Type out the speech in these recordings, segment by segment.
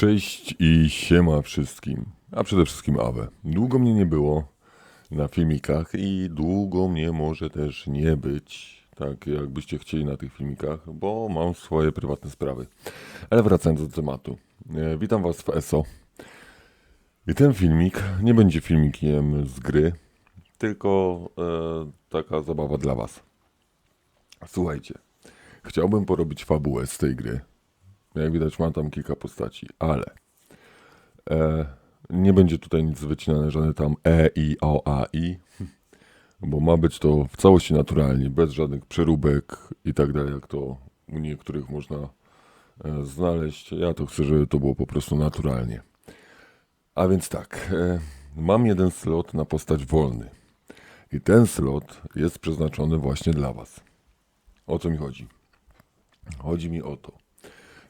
Cześć i siema wszystkim, a przede wszystkim Awe. Długo mnie nie było na filmikach i długo mnie może też nie być, tak jakbyście chcieli na tych filmikach, bo mam swoje prywatne sprawy. Ale wracając do tematu. E, witam was w ESO. I ten filmik nie będzie filmikiem z gry, tylko e, taka zabawa dla was. Słuchajcie, chciałbym porobić fabułę z tej gry. Jak widać, mam tam kilka postaci, ale e, nie będzie tutaj nic wycinane, żadne tam E, I, O, A, I, bo ma być to w całości naturalnie, bez żadnych przeróbek i tak dalej, jak to u niektórych można e, znaleźć. Ja to chcę, żeby to było po prostu naturalnie. A więc tak, e, mam jeden slot na postać wolny. I ten slot jest przeznaczony właśnie dla Was. O co mi chodzi? Chodzi mi o to,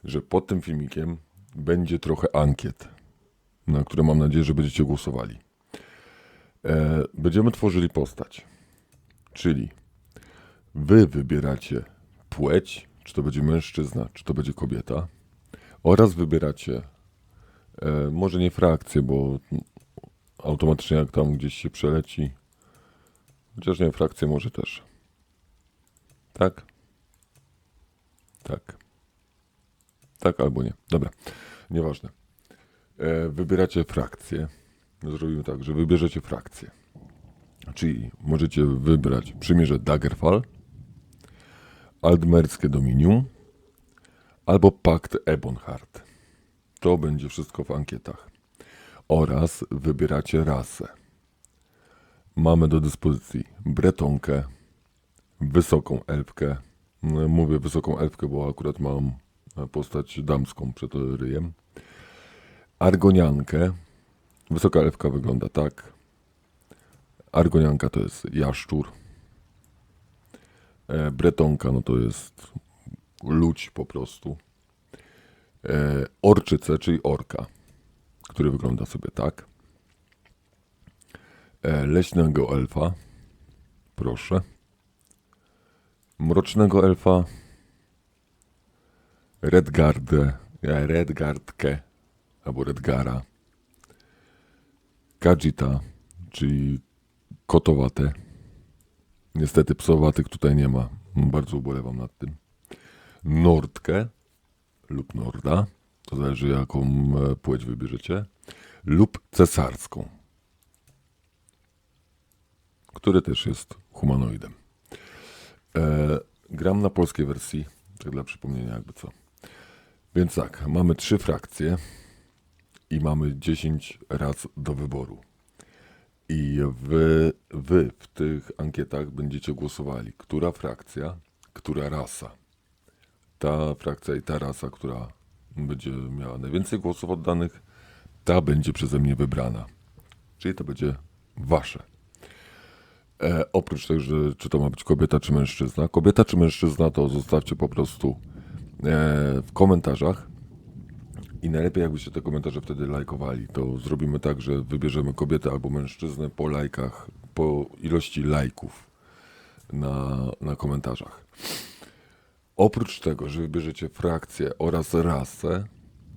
że pod tym filmikiem będzie trochę ankiet, na które mam nadzieję, że będziecie głosowali. E, będziemy tworzyli postać, czyli wy wybieracie płeć, czy to będzie mężczyzna, czy to będzie kobieta, oraz wybieracie e, może nie frakcję, bo automatycznie jak tam gdzieś się przeleci, chociaż nie frakcję może też. Tak? Tak. Tak albo nie. Dobra, nieważne. E, wybieracie frakcję. Zrobimy tak, że wybierzecie frakcję. Czyli możecie wybrać przymierze Daggerfall, Aldmerskie Dominium albo Pakt Ebonhart. To będzie wszystko w ankietach. Oraz wybieracie rasę. Mamy do dyspozycji Bretonkę, Wysoką Elfkę. No, Mówię Wysoką Elfkę, bo akurat mam postać damską przed ryjem. Argoniankę. Wysoka elfka wygląda tak. Argonianka to jest jaszczur. E, Bretonka no to jest ludź po prostu. E, orczyce, czyli orka, który wygląda sobie tak. E, leśnego elfa. Proszę. Mrocznego elfa. Redgardę, ja, Redgardkę albo Redgara, Kajita, czyli kotowate. Niestety psowatych tutaj nie ma. Bardzo ubolewam nad tym. Nordkę lub Norda, to zależy jaką e, płeć wybierzecie, lub cesarską, który też jest humanoidem. E, gram na polskiej wersji, tak dla przypomnienia jakby co. Więc tak, mamy trzy frakcje i mamy 10 raz do wyboru. I wy, wy w tych ankietach będziecie głosowali, która frakcja, która rasa. Ta frakcja i ta rasa, która będzie miała najwięcej głosów oddanych, ta będzie przeze mnie wybrana. Czyli to będzie wasze. E, oprócz tego, że czy to ma być kobieta czy mężczyzna. Kobieta czy mężczyzna to zostawcie po prostu w komentarzach. I najlepiej jakbyście te komentarze wtedy lajkowali. To zrobimy tak, że wybierzemy kobietę albo mężczyznę po lajkach, po ilości lajków na, na komentarzach. Oprócz tego, że wybierzecie frakcję oraz rasę,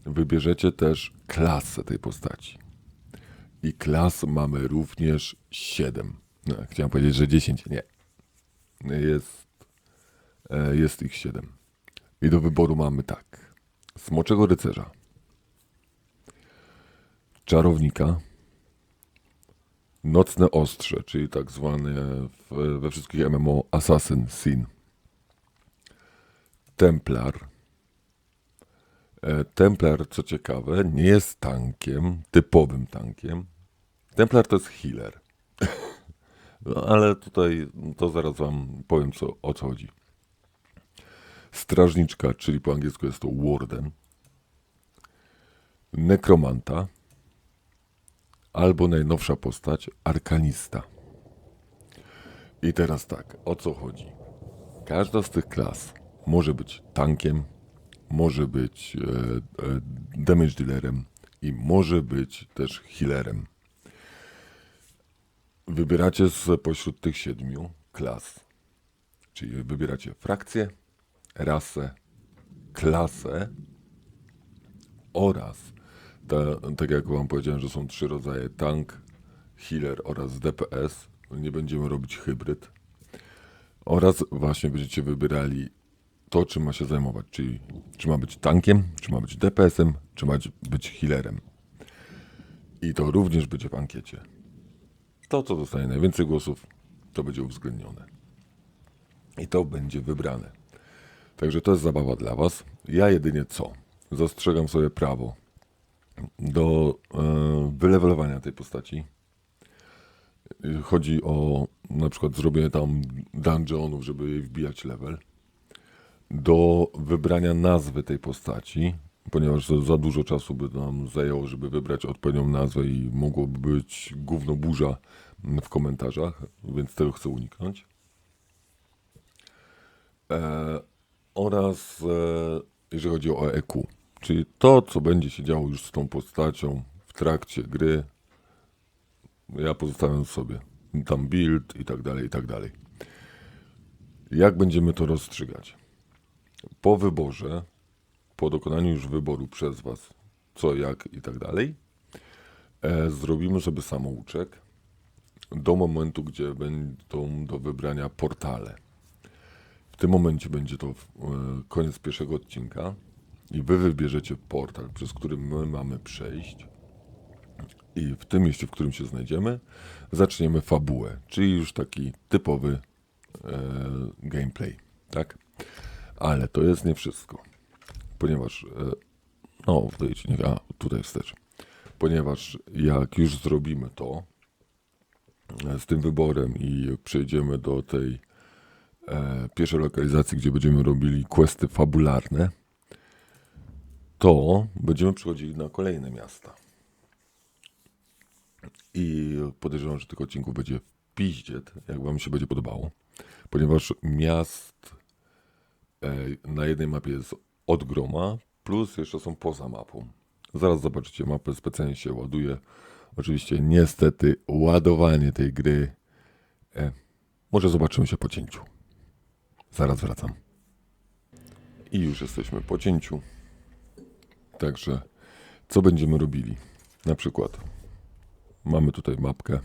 wybierzecie też klasę tej postaci. I klas mamy również 7. No, chciałem powiedzieć, że 10. Nie. Jest, e, jest ich 7. I do wyboru mamy tak. Smoczego rycerza. Czarownika. Nocne ostrze, czyli tak zwane we wszystkich MMO Assassin Sin. Templar. E, Templar, co ciekawe, nie jest tankiem, typowym tankiem. Templar to jest healer. No, ale tutaj to zaraz wam powiem co, o co chodzi. Strażniczka, czyli po angielsku jest to warden. Nekromanta. Albo najnowsza postać, arkanista. I teraz tak, o co chodzi? Każda z tych klas może być tankiem, może być e, e, damage dealerem i może być też healerem. Wybieracie spośród tych siedmiu klas. Czyli wybieracie frakcję, rasę, klasę oraz Ta, tak jak wam powiedziałem, że są trzy rodzaje tank, healer oraz DPS. Nie będziemy robić hybryd. Oraz właśnie będziecie wybierali to, czym ma się zajmować, czyli czy ma być tankiem, czy ma być DPS-em, czy ma być healerem. I to również będzie w ankiecie. To, co dostanie najwięcej głosów, to będzie uwzględnione. I to będzie wybrane. Także to jest zabawa dla Was. Ja jedynie co? Zastrzegam sobie prawo do e, wylewelowania tej postaci. Chodzi o na przykład zrobienie tam dungeonów, żeby jej wbijać level. Do wybrania nazwy tej postaci, ponieważ za, za dużo czasu by nam zajęło, żeby wybrać odpowiednią nazwę i mogłoby być gówno burza w komentarzach, więc tego chcę uniknąć. E, oraz e, jeżeli chodzi o EQ, czyli to, co będzie się działo już z tą postacią w trakcie gry, ja pozostawiam sobie tam build i tak dalej, i tak dalej. Jak będziemy to rozstrzygać? Po wyborze, po dokonaniu już wyboru przez Was, co, jak i tak dalej, e, zrobimy sobie samouczek do momentu, gdzie będą do wybrania portale. W tym momencie będzie to e, koniec pierwszego odcinka i Wy wybierzecie portal, przez który my mamy przejść. I w tym mieście, w którym się znajdziemy, zaczniemy fabułę, czyli już taki typowy e, gameplay, tak? Ale to jest nie wszystko, ponieważ, e, no nie, a tutaj wstecz, ponieważ jak już zrobimy to e, z tym wyborem i przejdziemy do tej e, pierwszej lokalizacji, gdzie będziemy robili questy fabularne, to będziemy przychodzili na kolejne miasta. I podejrzewam, że tych odcinków będzie piździet, jak wam się będzie podobało. Ponieważ miast e, na jednej mapie jest od groma, plus jeszcze są poza mapą. Zaraz zobaczycie, mapę specjalnie się ładuje. Oczywiście niestety ładowanie tej gry e, może zobaczymy się po cięciu. Zaraz wracam. I już jesteśmy po cięciu. Także co będziemy robili? Na przykład Mamy tutaj mapkę.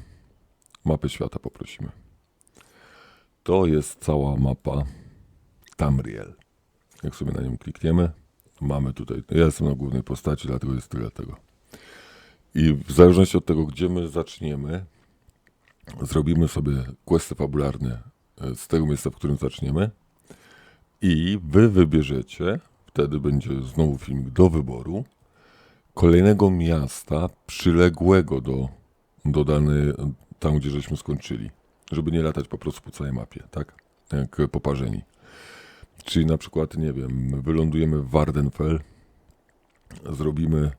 Mapę świata poprosimy. To jest cała mapa Tamriel. Jak sobie na nią klikniemy, mamy tutaj. Ja jestem na głównej postaci, dlatego jest tyle tego. I w zależności od tego, gdzie my zaczniemy, zrobimy sobie questy fabularne z tego miejsca, w którym zaczniemy. I wy wybierzecie, wtedy będzie znowu filmik do wyboru, kolejnego miasta przyległego do dodany tam, gdzie żeśmy skończyli. Żeby nie latać po prostu po całej mapie, tak? Jak poparzeni. Czyli na przykład, nie wiem, wylądujemy w Wardenfell, zrobimy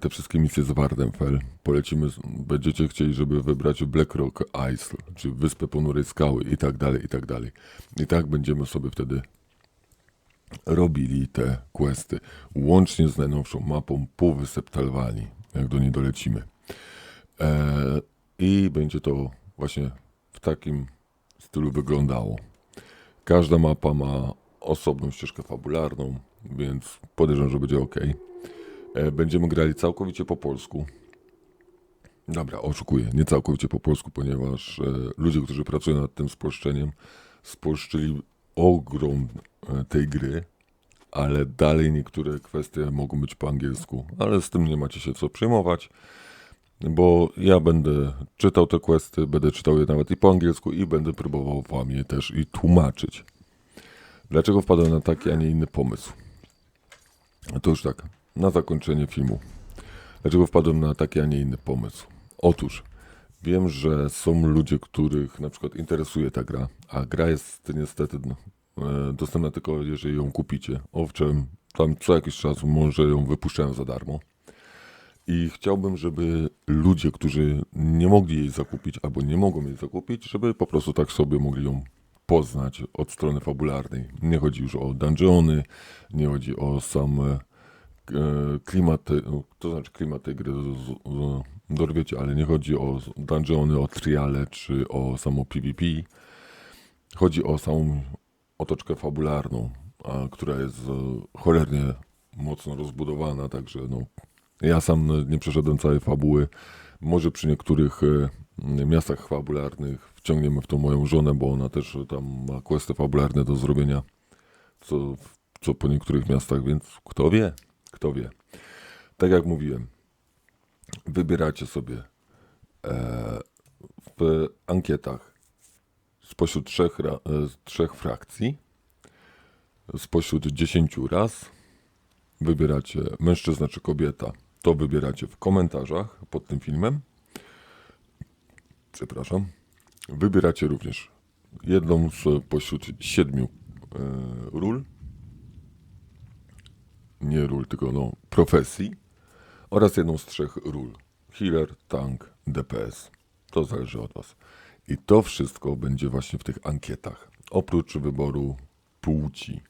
te wszystkie misje z Wardenfell, polecimy, będziecie chcieli, żeby wybrać Blackrock Isle, czy Wyspę Ponurej Skały i tak dalej, i tak dalej. I tak będziemy sobie wtedy robili te questy, łącznie z najnowszą mapą Półwysep Talwani, jak do niej dolecimy. E, I będzie to właśnie w takim stylu wyglądało. Każda mapa ma osobną ścieżkę fabularną, więc podejrzewam, że będzie ok. E, będziemy grali całkowicie po polsku. Dobra, oszukuję, nie całkowicie po polsku, ponieważ e, ludzie, którzy pracują nad tym spolszczeniem, spolszczyli ogrom e, tej gry, ale dalej niektóre kwestie mogą być po angielsku, ale z tym nie macie się co przejmować bo ja będę czytał te questy, będę czytał je nawet i po angielsku i będę próbował wam je też i tłumaczyć. Dlaczego wpadłem na taki, a nie inny pomysł? To już tak, na zakończenie filmu. Dlaczego wpadłem na taki, a nie inny pomysł? Otóż wiem, że są ludzie, których na przykład interesuje ta gra, a gra jest niestety no, e, dostępna tylko jeżeli ją kupicie. Owszem, tam co jakiś czas może ją wypuszczają za darmo. I chciałbym, żeby ludzie, którzy nie mogli jej zakupić albo nie mogą jej zakupić, żeby po prostu tak sobie mogli ją poznać od strony fabularnej. Nie chodzi już o dungeony, nie chodzi o sam klimat, te- no, to znaczy klimat tej gry, dorwiecie, ale nie chodzi o dungeony, o triale czy o samo PvP. Chodzi o samą otoczkę fabularną, a, która jest e, cholernie mocno rozbudowana, także no, Ja sam e, nie przeszedłem całej fabuły. Może przy niektórych e, miastach fabularnych wciągniemy w tą moją żonę, bo ona też tam ma questy fabularne do zrobienia, co, co po niektórych miastach, więc kto wie, kto wie. Tak jak mówiłem, wybieracie sobie e, w ankietach spośród trzech, e, trzech frakcji, spośród dziesięciu raz, wybieracie mężczyzna czy kobieta, to wybieracie w komentarzach pod tym filmem. Przepraszam. Wybieracie również jedną z pośród siedmiu e, ról. Nie ról, tylko no, profesji. Oraz jedną z trzech ról. Healer, tank, DPS. To zależy od Was. I to wszystko będzie właśnie w tych ankietach. Oprócz wyboru płci.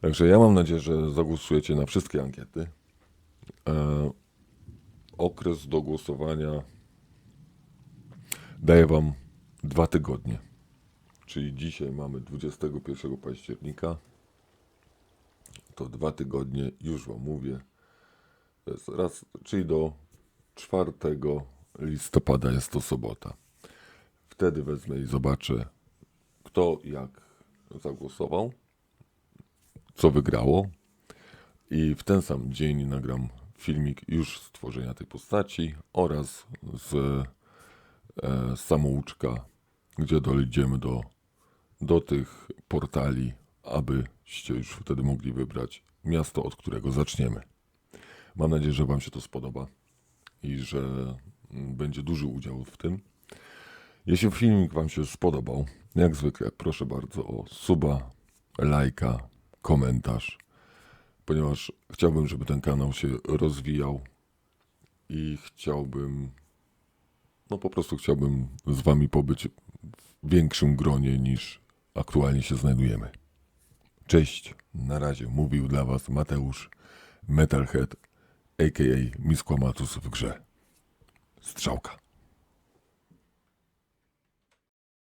Także ja mam nadzieję, że zagłosujecie na wszystkie ankiety. E, okres do głosowania daję Wam dwa tygodnie. Czyli dzisiaj mamy 21 października. To dwa tygodnie, już Wam mówię. Jest raz, czyli do 4 listopada jest to sobota. Wtedy wezmę i zobaczę, kto jak zagłosował co wygrało. I w ten sam dzień nagram filmik już z tworzenia tej postaci oraz z e, samouczka, gdzie dojdziemy do, do tych portali, abyście już wtedy mogli wybrać miasto, od którego zaczniemy. Mam nadzieję, że Wam się to spodoba i że mm, będzie duży udział w tym. Jeśli filmik Wam się spodobał, jak zwykle proszę bardzo o suba, lajka, komentarz, ponieważ chciałbym, żeby ten kanał się rozwijał i chciałbym, no po prostu chciałbym z Wami pobyć w większym gronie niż aktualnie się znajdujemy. Cześć, na razie mówił dla Was Mateusz Metalhead, a.k.a. Miskłamatus w grze. Strzałka.